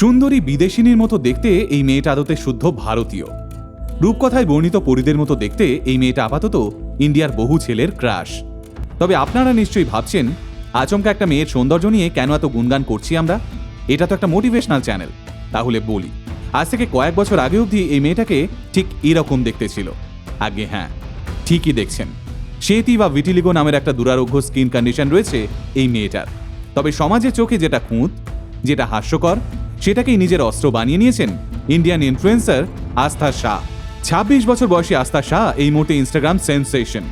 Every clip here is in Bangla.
সুন্দরী বিদেশিনীর মতো দেখতে এই মেয়েটা আদতে শুদ্ধ ভারতীয়। রূপকথায় বর্ণিত পরিদের মতো দেখতে এই মেয়েটা আপাতত ইন্ডিয়ার বহু ছেলের ক্রাশ। তবে আপনারা নিশ্চয়ই ভাবছেন, আচমকা একটা মেয়ের সৌন্দর্য নিয়ে কেন এত গুণগান করছি আমরা? এটা তো একটা মোটিভেশনাল চ্যানেল তাহলে বলি, আজ থেকে কয়েক বছর আগে অবধি এই মেয়েটাকে ঠিক এরকম দেখতে ছিল। আগে হ্যাঁ ঠিকই দেখছেন। সেতি বা ভিটিলিগো নামের একটা দুরারোগ্য স্কিন কন্ডিশন রয়েছে এই মেয়েটার। তবে সমাজের চোখে যেটা খুঁত, যেটা হাস্যকর সেটাকেই নিজের অস্ত্র বানিয়ে নিয়েছেন ইন্ডিয়ান ইনফ্লুয়েন্সার আস্থা শাহ। ছাব্বিশ বছর বয়সী আস্থা শাহ এই মুহূর্তে ইনস্টাগ্রাম সেন্সেশন।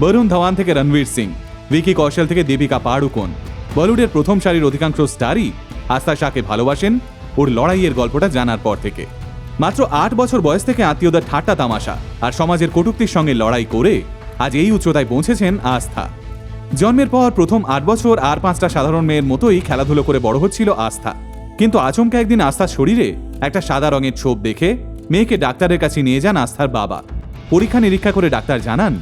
বরুণ ধাওয়ান থেকে রণবীর সিং, ভিকি কৌশল থেকে দীপিকা পাড়ুকোন। বলিউডের প্রথম সারির অধিকাংশ স্টারই আস্থা শাহকে ভালোবাসেন ওর লড়াইয়ের গল্পটা জানার পর থেকে। মাত্র আট বছর বয়স থেকে আত্মীয়দের ঠাট্টা তামাশা আর সমাজের কটুক্তির সঙ্গে লড়াই করে আজ এই উচ্চতায় পৌঁছেছেন আস্থা। জন্মের পর প্রথম আট বছর আর পাঁচটা সাধারণ মেয়ের মতোই খেলাধুলো করে বড় হচ্ছিল আস্থা। কিন্তু আচমকা একদিন আস্থার শরীরে একটা সাদা রঙের ছোপ দেখে মেয়েকে ডাক্তারের কাছে নিয়ে যান আস্থার বাবা। পরীক্ষা নিরীক্ষা করে ডাক্তার জানান,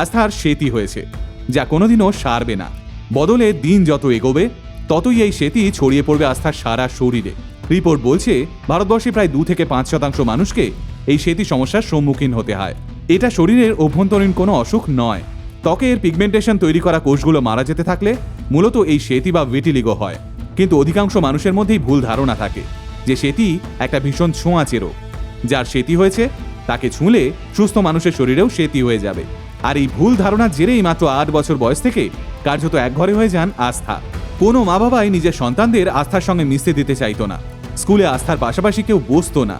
আস্থার সেতি হয়েছে, যা কোনোদিনও সারবে না। বদলে দিন যত এগোবে, ততই এই সেতি ছড়িয়ে পড়বে আস্থার সারা শরীরে। রিপোর্ট বলছে, ভারতবর্ষে প্রায় দু থেকে পাঁচ শতাংশ মানুষকে এই সেতি সমস্যার সম্মুখীন হতে হয়। এটা শরীরের অভ্যন্তরীণ কোনো অসুখ নয়। ত্বকের পিগমেন্টেশন তৈরি করা কোষগুলো মারা যেতে থাকলে মূলত এই সেতি বা ভিটিলিগো হয়। কিন্তু অধিকাংশ মানুষের মধ্যেই ভুল ধারণা থাকে যে সেটি একটা ভীষণ ছোঁয়াচে রোগ। যার সেতি হয়েছে, তাকে ছুঁলে সুস্থ মানুষের শরীরেও সেতি হয়ে যাবে। আর এই ভুল ধারণার জেরেই মাত্র আট বছর বয়স থেকে কার্যত একঘরে হয়ে যান আস্থা। কোনো মা বাবাই নিজের সন্তানদের আস্থার সঙ্গে মিশতে দিতে চাইতো না। স্কুলে আস্থার পাশাপাশি কেউ বসতো না।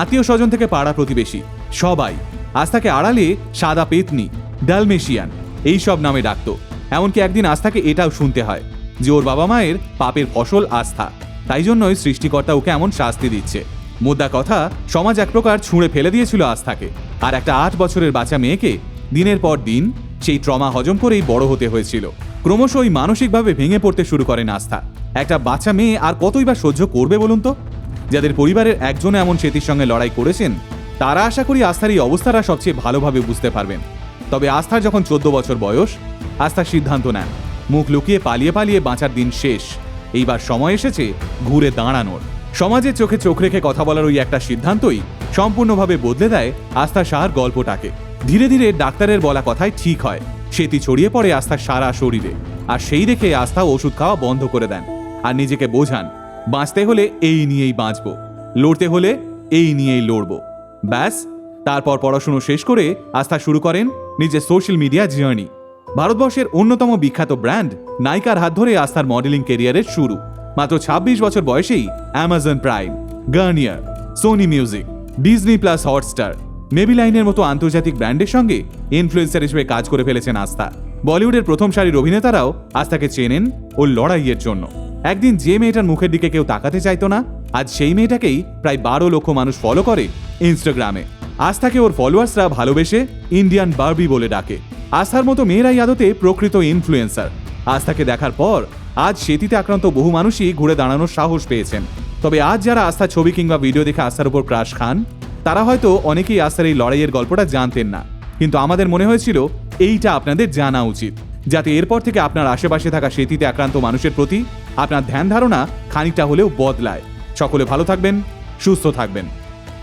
আত্মীয় স্বজন থেকে পাড়া প্রতিবেশী, সবাই। আস্থাকে আড়ালে সাদা পেতনি, ডালমেশিয়ান এই সব নামে ডাকতো। এমনকি একদিন আস্থাকে এটাও শুনতে হয় যে ওর বাবা মায়ের পাপের ফসল আস্থা। তাই জন্যই সৃষ্টিকর্তা ওকে এমন শাস্তি দিচ্ছে। মুদ্রা কথা, সমাজ এক প্রকার ছুঁড়ে ফেলে দিয়েছিল আস্থাকে। আর একটা আট বছরের বাচ্চা মেয়েকে দিনের পর দিন সেই ট্রমা হজম করেই বড় হতে হয়েছিল। ক্রমশই মানসিকভাবে ভেঙে পড়তে শুরু করেন আস্থা। একটা বাচ্চা মেয়ে আর কতই বা সহ্য করবে বলুন তো? যাদের পরিবারের একজন এমন সেতির সঙ্গে লড়াই করেছেন, তারা আশা করি আস্থার এই অবস্থাটা সবচেয়ে ভালোভাবে বুঝতে পারবেন। তবে আস্থার যখন চোদ্দ বছর বয়স আস্থার সিদ্ধান্ত নেন। মুখ লুকিয়ে পালিয়ে পালিয়ে বাঁচার দিন শেষ। এইবার সময় এসেছে ঘুরে দাঁড়ানোর। সমাজের চোখে চোখ রেখে কথা বলার ওই একটা সিদ্ধান্তই সম্পূর্ণভাবে বদলে দেয় আস্থা সাহার গল্পটাকে। ধীরে ধীরে ডাক্তারের বলা কথাই ঠিক হয়, সেটি ছড়িয়ে পড়ে আস্থার সারা শরীরে। আর সেই দেখে আস্থা ওষুধ খাওয়া বন্ধ করে দেন। আর নিজেকে বোঝান, বাঁচতে হলে এই নিয়েই বাঁচব, লড়তে হলে এই নিয়েই লড়ব। ব্যাস, তারপর পড়াশুনো শেষ করে আস্থা শুরু করেন নিজের সোশ্যাল মিডিয়া জার্নি। ভারতবর্ষের অন্যতম বিখ্যাত ব্র্যান্ড, নাইকার হাত ধরে আস্থার মডেলিং কেরিয়ারের শুরু। মাত্র ২৬ বছর বয়সেই Amazon Prime Garnier Sony music Disney plus Hotstar মেবিলাইনের মতো আন্তর্জাতিক ব্র্যান্ডের সঙ্গে ইনফ্লুয়েন্সার হিসেবে কাজ করে ফেলেছেন আস্থা। বলিউডের প্রথম সারির অভিনেতারাও আস্থাকে চেনেন ও লড়াইয়ের জন্য। একদিন যে মেয়েটার মুখের দিকে কেউ তাকাতে চাইতো না, আজ সেই মেয়েটাকেই প্রায় বারো লক্ষ মানুষ ফলো করে ইনস্টাগ্রামে আস্থাকে ওর ফলোয়ার্সরা ভালোবেসে ইন্ডিয়ান বারবি বলে ডাকে। আস্থার মতো মেয়েরাই আদতে প্রকৃত ইনফ্লুয়েন্সার আস্থাকে দেখার পর আজ সেতিতে আক্রান্ত বহু মানুষই ঘুরে দাঁড়ানোর সাহস পেয়েছেন। তবে আজ যারা আস্থা ছবি কিংবা ভিডিও দেখে আস্থার উপর ক্রাশ খান, তারা হয়তো অনেকেই আস্থার এই লড়াইয়ের গল্পটা জানতেন না। কিন্তু আমাদের মনে হয়েছিল, এইটা আপনাদের জানা উচিত। যাতে এরপর থেকে আপনার আশেপাশে থাকা সেতিতে আক্রান্ত মানুষের প্রতি আপনার ধ্যান ধারণা খানিকটা হলেও বদলায়। সকলে ভালো থাকবেন, সুস্থ থাকবেন।